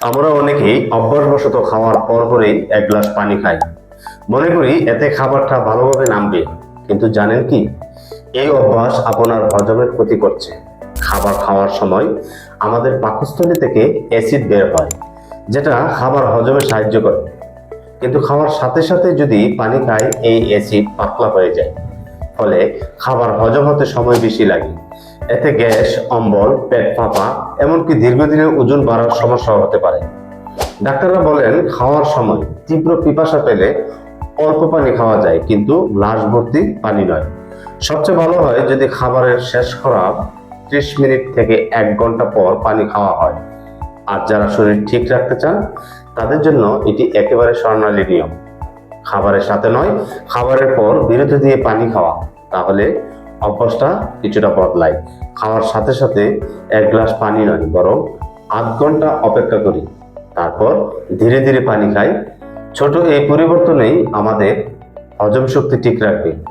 আমরা অনেকেই অভ্যাসবশত খাওয়ার পরপরই এক গ্লাস পানি খাই। মনে করি এতে খাবারটা ভালোভাবে নামবে। কিন্তু জানেন কি? এই অভ্যাস আপনার হজমের ক্ষতি করছে। খাবার খাওয়ার সময় আমাদের পাকস্থলী থেকে অ্যাসিড বের হয়, যেটা খাবার হজমে সাহায্য করে। কিন্তু খাওয়ার সাথে সাথে যদি পানি খায়, এই অ্যাসিড পাতলা হয়ে যায়। ফলে খাবার হজম হতে সময় বেশি লাগে। এতে গ্যাস, অম্বল, পেট ফাঁপা, এমনকি দীর্ঘদিনের ওজন বাড়ার সমস্যা হতে পারে। ডাক্তাররা বলেন, খাওয়ার সময় তীব্র পিপাসা পেলে অল্প পানি খাওয়া যায়, কিন্তু গ্লাস ভর্তি পানি নয়। সবচেয়ে ভালো হয় যদি খাবারের শেষ করার ত্রিশ মিনিট থেকে এক ঘণ্টা পর পানি খাওয়া হয়। আর যারা শরীর ঠিক রাখতে চান, তাদের জন্য এটি একেবারে স্বর্ণালী নিয়ম। খাবারের সাথে নয়, খাবারের পর বিরতি দিয়ে পানি খাওয়া, তাহলে অভ্যাসটা কিছুটা বদলায়। খাওয়ার সাথে সাথে এক গ্লাস পানি নয়, বরং আধ ঘণ্টা অপেক্ষা করি। তারপর ধীরে ধীরে পানি খাই। ছোট এই পরিবর্তনেই আমাদের হজম শক্তি ঠিক রাখবে।